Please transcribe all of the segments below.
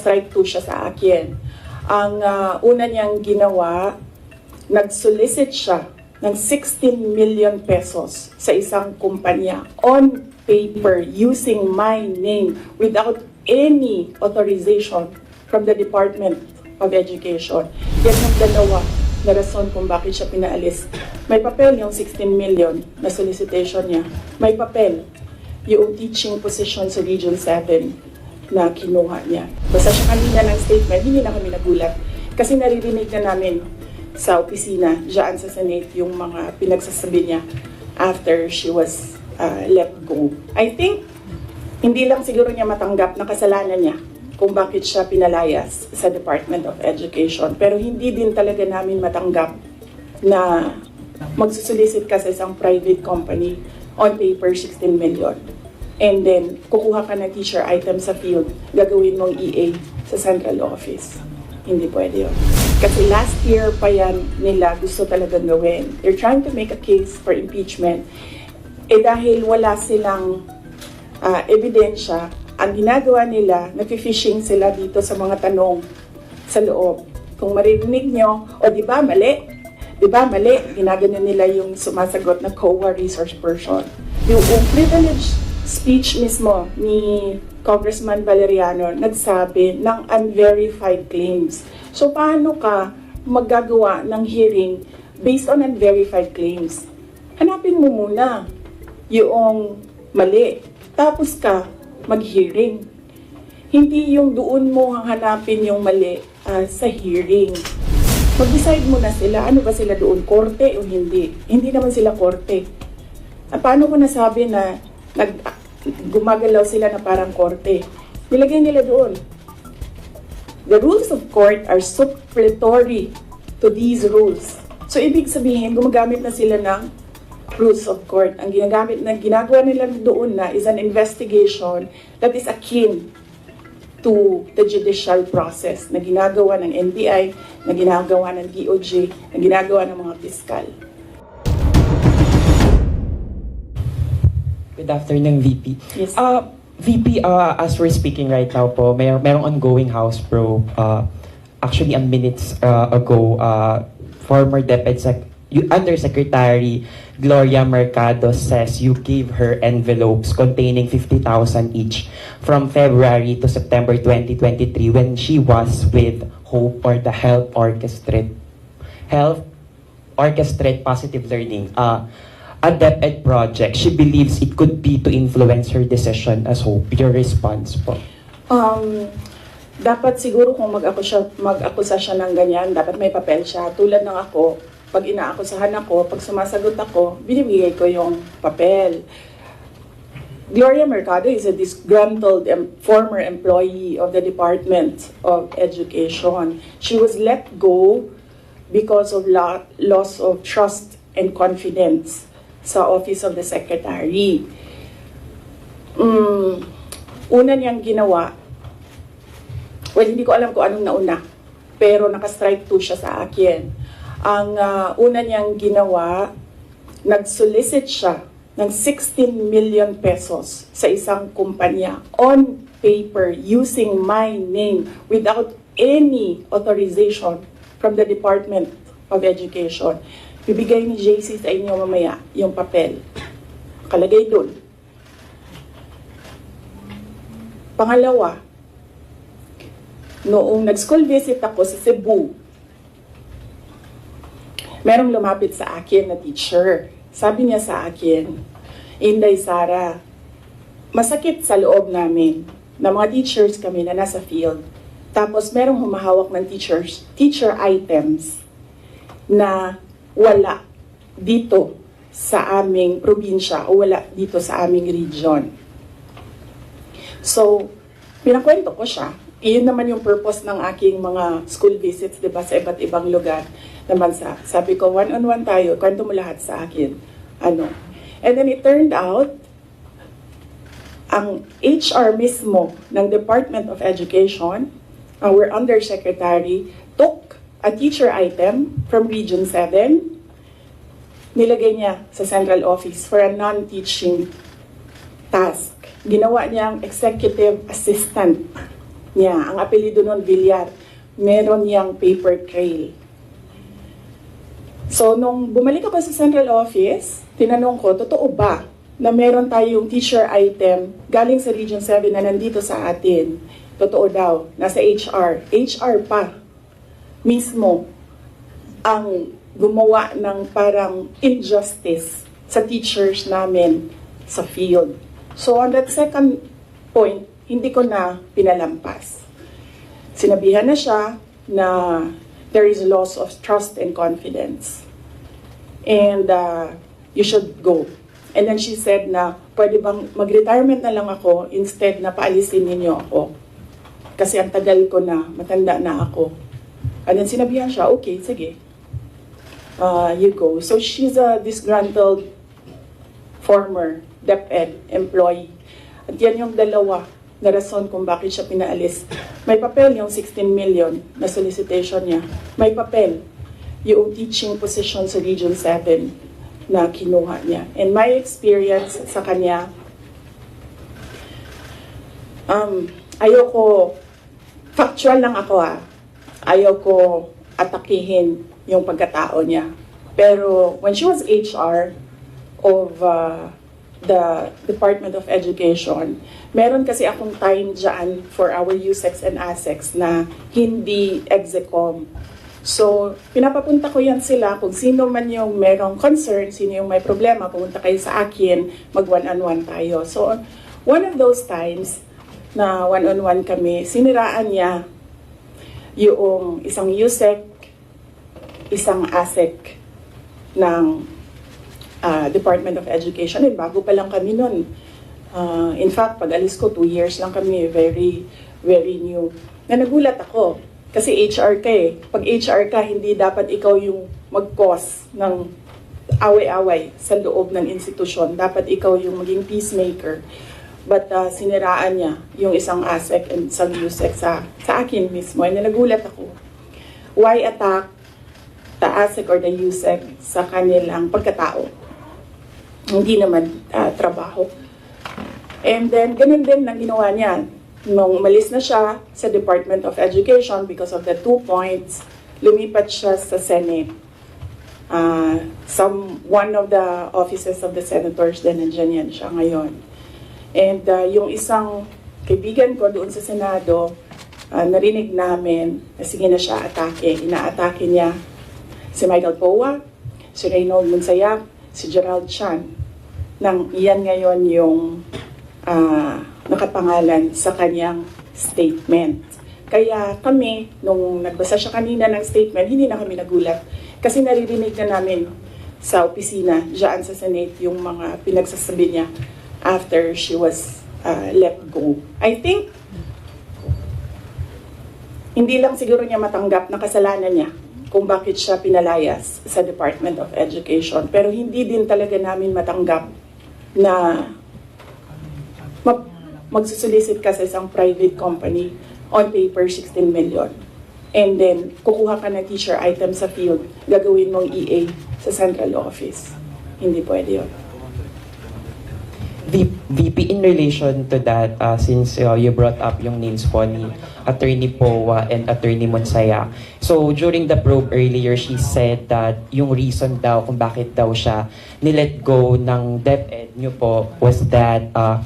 naka-strike to siya sa akin. Ang ah, una niyang ginawa, nag-solicit siya ng 16 million pesos sa isang kumpanya on paper using my name without any authorization from the Department of Education. Yan yung dalawa na rason kung bakit siya pinaalis. May papel yung 16 million na solicitation niya. May papel yung teaching position sa Region 7 na kinuha niya. Basta siya kanina ng statement, hindi na kami nagulat. Kasi naririnig na namin sa opisina, dyan sa Senate, yung mga pinagsasabi niya after she was uh, let go. I think, hindi lang siguro niya matanggap na kasalanan niya kung bakit siya pinalayas sa Department of Education. Pero hindi din talaga namin matanggap na magsusolicit ka sa isang private company on paper 16 million. And then, kukuha ka ng teacher item sa field, gagawin mong EA sa central office. Hindi pwede yun. Kasi last year pa yan nila gusto talagang gawin. They're trying to make a case for impeachment. Eh dahil wala silang ah, ebidensya, ang ginagawa nila, nag-fishing sila dito sa mga tanong sa loob. Kung marinig nyo, o di ba mali? Di ba mali? Ginagano nila yung sumasagot na COA resource person. Yung, yung privilege speech mismo ni Congressman Valeriano nagsabi ng unverified claims. So paano ka maggagawa ng hearing based on unverified claims? Hanapin mo muna yung mali. Tapos ka mag-hearing. Hindi yung doon mo hanapin yung mali ah, sa hearing. Mag-decide mo na sila, ano ba sila doon, korte o hindi. Hindi naman sila korte. Ah, paano ko nasabi na nag, gumagalaw sila na parang korte? Nilagay nila doon. The rules of court are supplementary to these rules. So, ibig sabihin, gumagamit na sila ng rules of court. Ang ginagamit na ginagawa nila doon na is an investigation that is akin to the judicial process na ginagawa ng NBI, na ginagawa ng DOJ, na ginagawa ng mga piskal. Good afternoon, VP. Yes. Uh, VP, uh, as we're speaking right now po, may merong ongoing House probe. Uh, actually, a minutes uh, ago, uh, former Deputy Sec- Undersecretary Gloria Mercado says you gave her envelopes containing 50,000 each from February to September 2023 when she was with Hope or the Health Orchestrate. Health Orchestrate Positive Learning. Uh, a DepEd project, she believes it could be to influence her decision as Hope. Your response po. Um, dapat siguro kung mag-akusa, mag-akusa siya ng ganyan, dapat may papel siya. Tulad ng ako, pag inaakusahan ako, pag sumasagot ako, binibigay ko yung papel. Gloria Mercado is a disgruntled em- former employee of the Department of Education. She was let go because of loss of trust and confidence sa Office of the Secretary. Mm, una niyang ginawa, well, hindi ko alam kung anong nauna, pero naka-strike to siya sa akin. Ang ah, una niyang ginawa, nag-solicit siya ng 16 million pesos sa isang kumpanya on paper using my name without any authorization from the Department of Education. Bibigay ni JC sa inyo mamaya yung papel. Kalagay doon. Pangalawa, noong nag-school visit ako sa Cebu, merong lumapit sa akin na teacher. Sabi niya sa akin, Inday Sara, masakit sa loob namin na mga teachers kami na nasa field. Tapos merong humahawak ng teachers, teacher items na wala dito sa aming probinsya o wala dito sa aming region. So, pinakwento ko siya. Iyon naman yung purpose ng aking mga school visits, di ba, sa iba't ibang lugar naman sa. Sabi ko, one-on-one tayo, kwento mo lahat sa akin. Ano. And then it turned out, ang HR mismo ng Department of Education, our undersecretary, took a teacher item from Region 7, nilagay niya sa central office for a non-teaching task. Ginawa niyang executive assistant niya. Ang apelido nun, Villar. Meron niyang paper trail. So, nung bumalik ako sa central office, tinanong ko, totoo ba na meron tayong teacher item galing sa Region 7 na nandito sa atin? Totoo daw, nasa HR. HR pa, mismo, ang gumawa ng parang injustice sa teachers namin sa field. So, on that second point, hindi ko na pinalampas. Sinabihan na siya na there is loss of trust and confidence. And uh, you should go. And then she said na, pwede bang mag-retirement na lang ako instead na paalisin ninyo ako. Kasi ang tagal ko na, matanda na ako. And then sinabihan siya, okay, sige. Uh, you go. So she's a disgruntled former DepEd employee. At yan yung dalawa na rason kung bakit siya pinaalis. May papel yung 16 million na solicitation niya. May papel yung teaching position sa Region 7 na kinuha niya. And my experience sa kanya, um, ayoko, factual lang ako ah, ayoko atakihin yung pagkatao niya. Pero when she was HR of uh, the Department of Education, meron kasi akong time dyan for our USEX and ASEX na hindi execom. So, pinapapunta ko yan sila kung sino man yung merong concern, sino yung may problema, pumunta kayo sa akin, mag one-on-one tayo. So, one of those times na one-on-one kami, siniraan niya yung isang USEC, isang ASEC ng ah, Department of Education. Eh, bago pa lang kami nun. Ah, in fact, pag alis ko, two years lang kami, very, very new. Na nagulat ako, kasi HR ka eh. Pag HR ka, hindi dapat ikaw yung mag-cause ng away-away sa loob ng institusyon. Dapat ikaw yung maging peacemaker. But ah, siniraan niya yung isang ASEC and isang USEC sa, sa akin mismo. And nagulat ako. Why attack the ASEC or the USEC sa kanilang pagkatao? Hindi naman ah, trabaho. And then, ganun din ang ginawa niya. Nung umalis na siya sa Department of Education because of the two points, lumipat siya sa Senate. Uh, some, one of the offices of the senators din nandiyan yan siya ngayon. And uh, yung isang kaibigan ko doon sa Senado, uh, narinig namin na sige na siya atake. Inaatake niya si Michael Poa, si Reynold Monsayak, si Gerald Chan. Nang iyan ngayon yung ah, nakapangalan sa kanyang statement. Kaya kami, nung nagbasa siya kanina ng statement, hindi na kami nagulat. Kasi naririnig na namin sa opisina, dyan sa Senate, yung mga pinagsasabi niya after she was ah, let go. I think, hindi lang siguro niya matanggap na kasalanan niya kung bakit siya pinalayas sa Department of Education. Pero hindi din talaga namin matanggap na mag magsusolicit ka sa isang private company on paper 16 million. And then, kukuha ka ng teacher item sa field, gagawin mong EA sa central office. Hindi pwede yun. VP, in relation to that, uh, since uh, you brought up yung names po ni Attorney Powa and Attorney Monsaya. So, during the probe earlier, she said that yung reason daw kung bakit daw siya nilet go ng DepEd nyo po was that uh,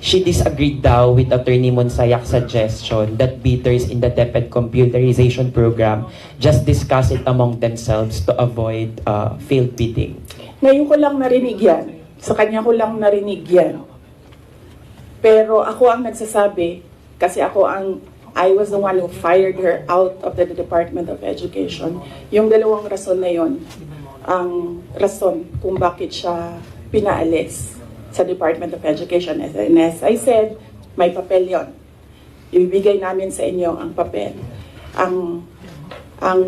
she disagreed daw with Attorney Monsayak's suggestion that bidders in the DepEd computerization program just discuss it among themselves to avoid uh, failed bidding. Ngayon ko lang narinig yan. Sa kanya ko lang narinig yan. Pero ako ang nagsasabi, kasi ako ang, I was the one who fired her out of the Department of Education. Yung dalawang rason na yon ang rason kung bakit siya pinaalis sa Department of Education. And as I said, may papel yon. Ibibigay namin sa inyo ang papel. Ang, ang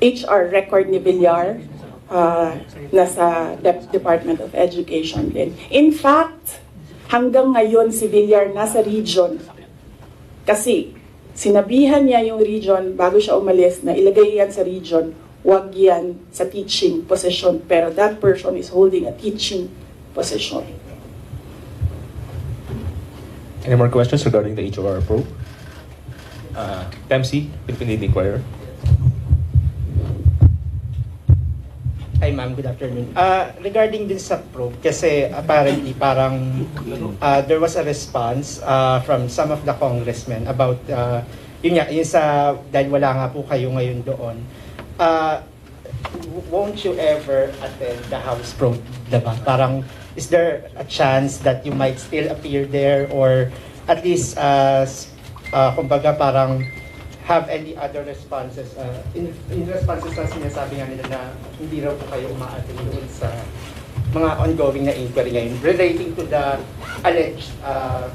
HR record ni Villar, uh, nasa Dep- Department of Education din. In fact, hanggang ngayon si Villar nasa region. Kasi sinabihan niya yung region bago siya umalis na ilagay yan sa region, wag yan sa teaching position. Pero that person is holding a teaching position. Any more questions regarding the HOR probe? Uh, MC, Philippine Inquirer. Hi ma'am, good afternoon. Uh, regarding din sa probe, kasi apparently parang uh, there was a response uh, from some of the congressmen about, uh, yun nga, yun sa, dahil wala nga po kayo ngayon doon, uh, won't you ever attend the House probe, diba? Parang, is there a chance that you might still appear there or at least, uh, uh, kumbaga parang have any other responses uh, in, in responses sa sinasabi nga nila na hindi raw po kayo umaattend doon sa mga ongoing na inquiry ngayon relating to the alleged uh,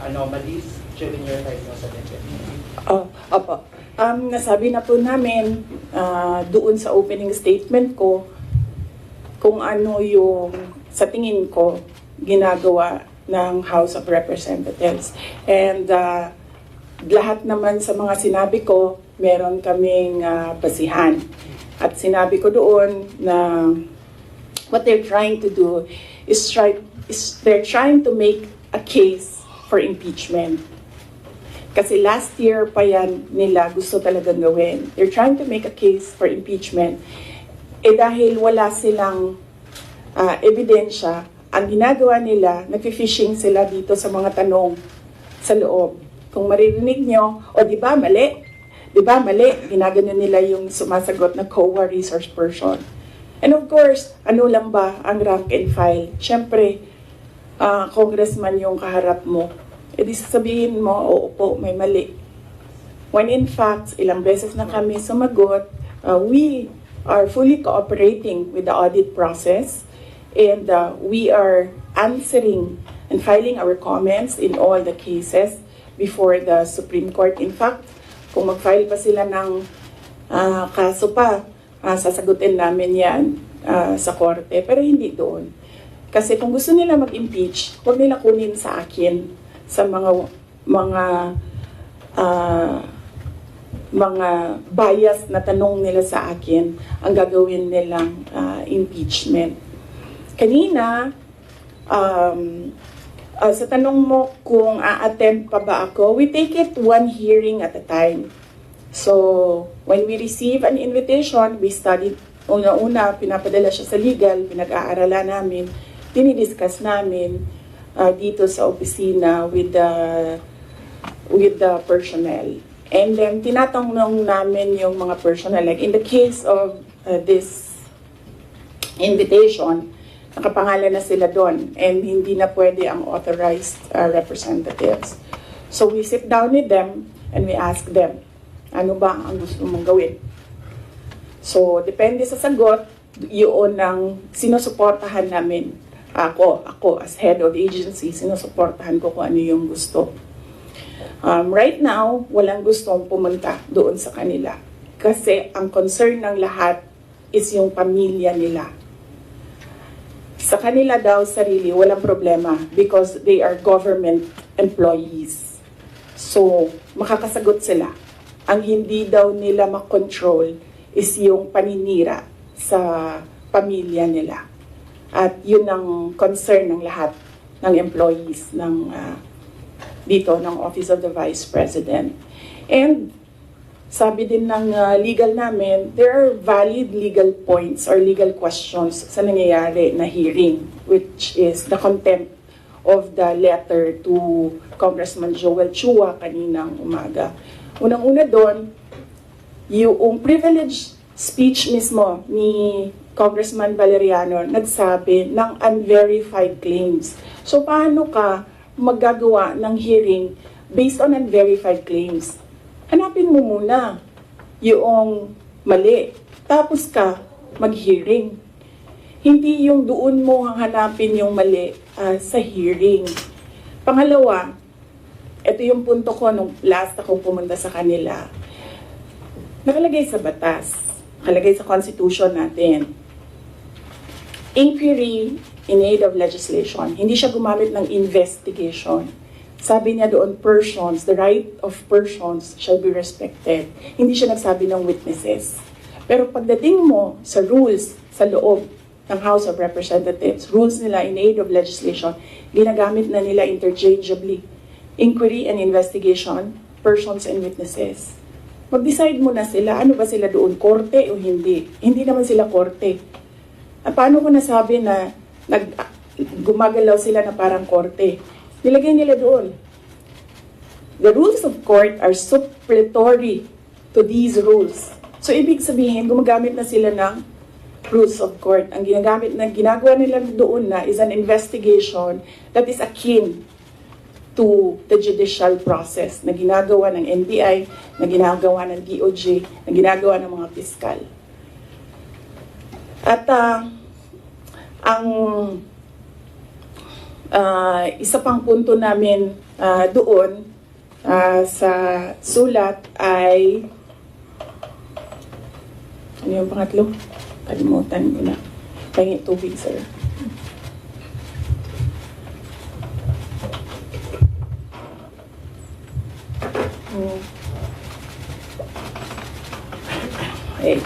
anomalies during your time sa DepEd. Oh, opo. Um, nasabi na po namin ah, doon sa opening statement ko kung ano yung sa tingin ko ginagawa ng House of Representatives. And ah, lahat naman sa mga sinabi ko, meron kaming ah, basihan. At sinabi ko doon na what they're trying to do is try is they're trying to make a case for impeachment. Kasi last year pa yan nila gusto talagang gawin. They're trying to make a case for impeachment. Eh dahil wala silang ah, ebidensya, ang ginagawa nila, nag-fishing sila dito sa mga tanong sa loob. Kung maririnig nyo, o di ba mali? Di ba mali? Ginagano nila yung sumasagot na COA resource person. And of course, ano lang ba ang rank and file? Siyempre, ah, congressman yung kaharap mo. E di sasabihin mo, oo po, may mali. When in fact, ilang beses na kami sumagot, uh, we are fully cooperating with the audit process and uh, we are answering and filing our comments in all the cases before the Supreme Court. In fact, kung mag-file pa sila ng ah, kaso pa, ah, sasagutin namin yan ah, sa korte, pero hindi doon. Kasi kung gusto nila mag-impeach, huwag nila kunin sa akin sa mga mga ah, mga bias na tanong nila sa akin ang gagawin nilang ah, impeachment. Kanina, um, ah, sa tanong mo kung a-attend pa ba ako, we take it one hearing at a time. So, when we receive an invitation, we study, una-una, pinapadala siya sa legal, pinag-aaralan namin, dinidiscuss namin ah, dito sa opisina with the with the personnel. And then, tinatanong namin yung mga personnel. Like, in the case of uh, this invitation, nakapangalan na sila doon and hindi na pwede ang authorized uh, representatives. So, we sit down with them and we ask them, ano ba ang gusto mong gawin? So, depende sa sagot, yun ang sinusuportahan namin. Ako, ako as head of agency, sinusuportahan ko kung ano yung gusto. Um, right now, walang gustong pumunta doon sa kanila. Kasi ang concern ng lahat is yung pamilya nila. Sa kanila daw sarili, walang problema because they are government employees. So, makakasagot sila. Ang hindi daw nila makontrol is yung paninira sa pamilya nila. At yun ang concern ng lahat ng employees ng ah, dito ng Office of the Vice President. And sabi din ng uh, legal namin, there are valid legal points or legal questions sa nangyayari na hearing, which is the contempt of the letter to Congressman Joel Chua kaninang umaga. Unang-una doon, yung privilege speech mismo ni Congressman Valeriano nagsabi ng unverified claims. So paano ka magagawa ng hearing based on unverified claims? Hanapin mo muna yung mali. Tapos ka mag-hearing. Hindi yung doon mo hanapin yung mali ah, sa hearing. Pangalawa, ito yung punto ko nung last ako pumunta sa kanila. Nakalagay sa batas, nakalagay sa constitution natin. Inquiry in aid of legislation. Hindi siya gumamit ng investigation. Sabi niya doon, persons, the right of persons shall be respected. Hindi siya nagsabi ng witnesses. Pero pagdating mo sa rules sa loob ng House of Representatives, rules nila in aid of legislation, ginagamit na nila interchangeably. inquiry and investigation, persons and witnesses. Mag-decide muna sila, ano ba sila doon, korte o hindi. Hindi naman sila korte. Paano ko nasabi na nag, gumagalaw sila na parang korte? Nilagay nila doon. The rules of court are supplementary to these rules. So, ibig sabihin, gumagamit na sila ng rules of court. Ang ginagamit na ginagawa nila doon na is an investigation that is akin to the judicial process na ginagawa ng NBI, na ginagawa ng DOJ, na ginagawa ng mga piskal. At ah, ang ah, isa pang punto namin ah, doon ah, sa sulat ay ano yung pangatlo? Kalimutan ko na. Pahingi tubig, sir. Hmm. Okay.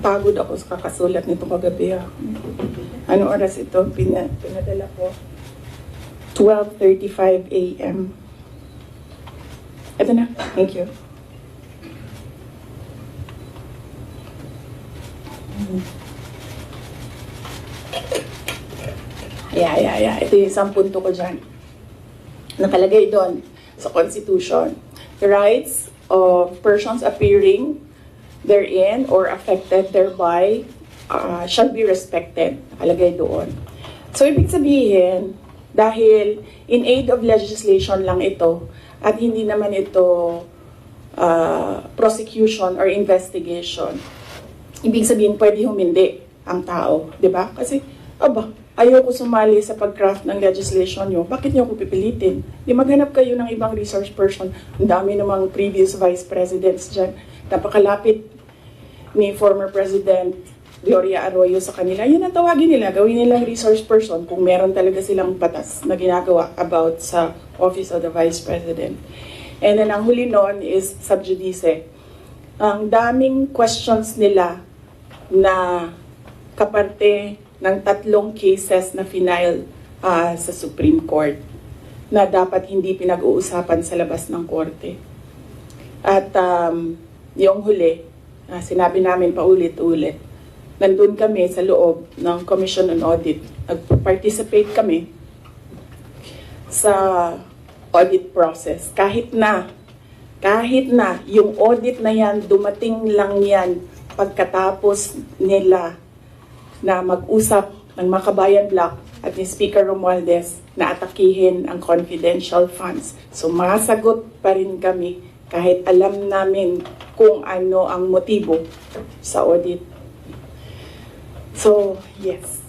Napagod ako sa kakasulat nito kagabi. ah. Ano oras ito? Pina, pinadala ko. 12.35 a.m. Ito na. Thank you. Yeah, yeah, yeah. Ito yung isang punto ko dyan. Nakalagay doon sa Constitution. The rights of persons appearing therein or affected thereby uh, shall be respected. Nakalagay doon. So, ibig sabihin, dahil in aid of legislation lang ito, at hindi naman ito uh, prosecution or investigation, ibig sabihin pwede humindi ang tao, di ba? Kasi, aba, ayoko sumali sa pag-craft ng legislation nyo, bakit nyo ako pipilitin? Di maghanap kayo ng ibang resource person. Ang dami namang previous vice presidents dyan. Napakalapit ni former President Gloria Arroyo sa kanila. Yun ang tawagin nila, gawin nilang resource person kung meron talaga silang batas na ginagawa about sa Office of the Vice President. And then ang huli noon is sub judice. Ang daming questions nila na kaparte ng tatlong cases na final ah, sa Supreme Court na dapat hindi pinag-uusapan sa labas ng korte. At um, yung huli, ah, sinabi namin paulit-ulit, nandun kami sa loob ng Commission on Audit. Nag-participate kami sa audit process. Kahit na, kahit na yung audit na yan, dumating lang yan pagkatapos nila na mag-usap ng Makabayan Block at ni Speaker Romualdez na atakihin ang confidential funds. So masagot pa rin kami kahit alam namin kung ano ang motibo sa audit. So, yes.